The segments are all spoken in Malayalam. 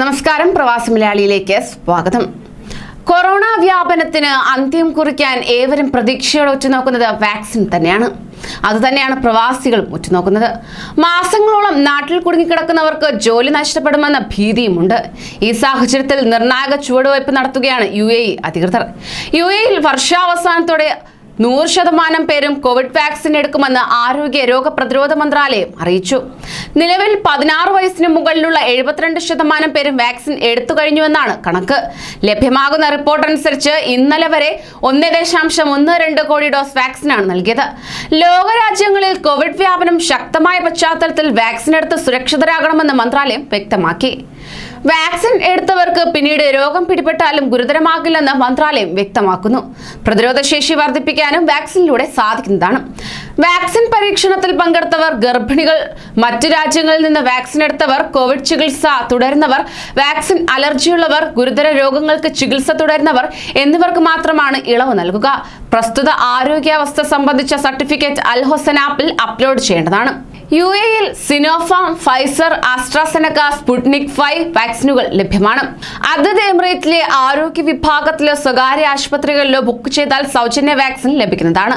നമസ്കാരം പ്രവാസി മലയാളിയിലേക്ക് സ്വാഗതം. കൊറോണ വ്യാപനത്തിന് അന്ത്യം കുറിക്കാൻ ഏവരും പ്രതീക്ഷയോടെ ഉറ്റുനോക്കുന്നത് വാക്സിൻ തന്നെയാണ്. അതുതന്നെയാണ് പ്രവാസികളും ഉറ്റുനോക്കുന്നത്. മാസങ്ങളോളം നാട്ടിൽ കുടുങ്ങിക്കിടക്കുന്നവർക്ക് ജോലി നഷ്ടപ്പെടുമെന്ന ഭീതിയുമുണ്ട്. ഈ സാഹചര്യത്തിൽ നിർണായക ചുവടുവയ്പ് നടത്തുകയാണ് യു അധികൃതർ. യു എയിൽ വർഷാവസാനത്തോടെ നൂറ് ശതമാനം പേരും കോവിഡ് വാക്സിൻ എടുക്കുമെന്ന് ആരോഗ്യ രോഗപ്രതിരോധ മന്ത്രാലയം അറിയിച്ചു. നിലവിൽ പതിനാറ് വയസ്സിന് മുകളിലുള്ള എഴുപത്തിരണ്ട് ശതമാനം പേരും വാക്സിൻ എടുത്തു കഴിഞ്ഞുവെന്നാണ് കണക്ക്. ലഭ്യമാകുന്ന റിപ്പോർട്ട് അനുസരിച്ച് ഇന്നലെ വരെ ഒന്ന് ദശാംശം ഒന്ന് രണ്ട് കോടി ഡോസ് വാക്സിനാണ് നൽകിയത്. ലോകരാജ്യങ്ങളിൽ കോവിഡ് വ്യാപനം ശക്തമായ പശ്ചാത്തലത്തിൽ വാക്സിൻ എടുത്ത് സുരക്ഷിതരാകണമെന്ന് മന്ത്രാലയം വ്യക്തമാക്കി. വാക്സിൻ എടുത്തവർക്ക് പിന്നീട് രോഗം പിടിപെട്ടാലും ഗുരുതരമാകില്ലെന്ന് മന്ത്രാലയം വ്യക്തമാക്കുന്നു. പ്രതിരോധശേഷി വർദ്ധിപ്പിക്കാനും വാക്സിനിലൂടെ സാധിക്കുന്നതാണ്. വാക്സിൻ പരീക്ഷണത്തിൽ പങ്കെടുത്തവർ ഗർഭിണികൾ മറ്റു രാജ്യങ്ങളിൽ നിന്ന് വാക്സിൻ എടുത്തവർ കോവിഡ് ചികിത്സ തുടരുന്നവർ വാക്സിൻ അലർജിയുള്ളവർ ഗുരുതര രോഗങ്ങൾക്ക് ചികിത്സ തുടരുന്നവർ എന്നിവർക്ക് മാത്രമാണ് ഇളവ് നൽകുക. പ്രസ്തുത ആരോഗ്യാവസ്ഥ സംബന്ധിച്ച സർട്ടിഫിക്കറ്റ് അൽ ഹൊസൻ ആപ്പിൽ അപ്ലോഡ് ചെയ്യേണ്ടതാണ്. യു എയിൽ Sinopharm Pfizer AstraZeneca Sputnik five വാക്സിനുകൾ ലഭ്യമാണ്. അതത് എമിറേറ്റിലെ ആരോഗ്യ വിഭാഗത്തിലോ സ്വകാര്യ ആശുപത്രികളിലോ ബുക്ക് ചെയ്താൽ സൗജന്യ വാക്സിൻ ലഭിക്കുന്നതാണ്.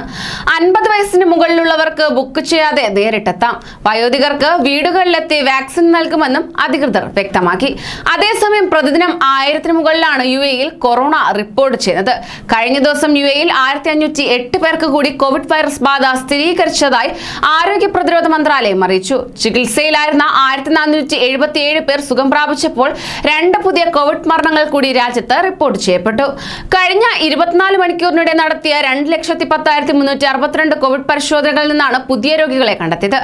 അൻപത് വയസ്സിന് മുകളിലുള്ളവർക്ക് ബുക്ക് ചെയ്യാതെ നേരിട്ടെത്താം. വയോധികർക്ക് വീടുകളിലെത്തി വാക്സിൻ നൽകുമെന്നും അധികൃതർ വ്യക്തമാക്കി. അതേസമയം പ്രതിദിനം ആയിരത്തിന് മുകളിലാണ് യു എയിൽ കൊറോണ റിപ്പോർട്ട് ചെയ്യുന്നത്. കഴിഞ്ഞ ദിവസം യു എയിൽ ആയിരത്തി പേർക്ക് കൂടി കോവിഡ് വൈറസ് ബാധ സ്ഥിരീകരിച്ചതായി ആരോഗ്യ പ്രതിരോധ മന്ത്രാലയം അറിയിച്ചു. ചികിത്സയിലായിരുന്ന ആയിരത്തി നാനൂറ്റി എഴുപത്തി ഏഴ് പേർ സുഖം പ്രാപിച്ചപ്പോൾ രണ്ട് പുതിയ കോവിഡ് മരണങ്ങൾ കൂടി രാജ്യത്ത് റിപ്പോർട്ട് ചെയ്യപ്പെട്ടു. കഴിഞ്ഞ ഇരുപത്തിനാല് മണിക്കൂറിനിടെ നടത്തിയ രണ്ട് ലക്ഷത്തി പത്തായിരത്തി മുന്നൂറ്റി അറുപത്തിരണ്ട് കോവിഡ് പരിശോധനകളിൽ നിന്നാണ് പുതിയ രോഗികളെ കണ്ടെത്തിയത്.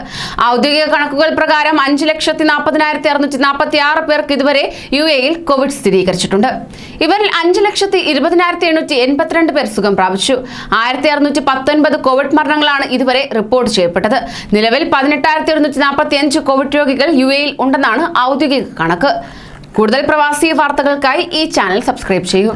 ഔദ്യോഗിക കണക്കുകൾ പ്രകാരം അഞ്ച് ലക്ഷത്തി നാൽപ്പതിനായിരത്തി അറുന്നൂറ്റി നാൽപ്പത്തി ആറ് പേർക്ക് ഇതുവരെ യു എയിൽ കോവിഡ് സ്ഥിരീകരിച്ചിട്ടുണ്ട്. ഇവരിൽ അഞ്ച് ലക്ഷത്തി ഇരുപതിനായിരത്തി എണ്ണൂറ്റി എൺപത്തിരണ്ട് പേർ സുഖം പ്രാപിച്ചു. ആയിരത്തി അറുന്നൂറ്റി പത്തൊൻപത് കോവിഡ് മരണങ്ങളാണ് ഇതുവരെ റിപ്പോർട്ട് ചെയ്യപ്പെട്ടത്. നിലവിൽ പതിനെട്ടായിരത്തി ഒരുന്നൂറ്റി നാൽപ്പത്തി അഞ്ച് കോവിഡ് രോഗികൾ യു എയിൽ ഉണ്ടെന്നാണ് ഔദ്യോഗിക കണക്ക്. കൂടുതൽ പ്രവാസി വാർത്തകൾക്കായി ഈ ചാനൽ സബ്സ്ക്രൈബ് ചെയ്യൂ.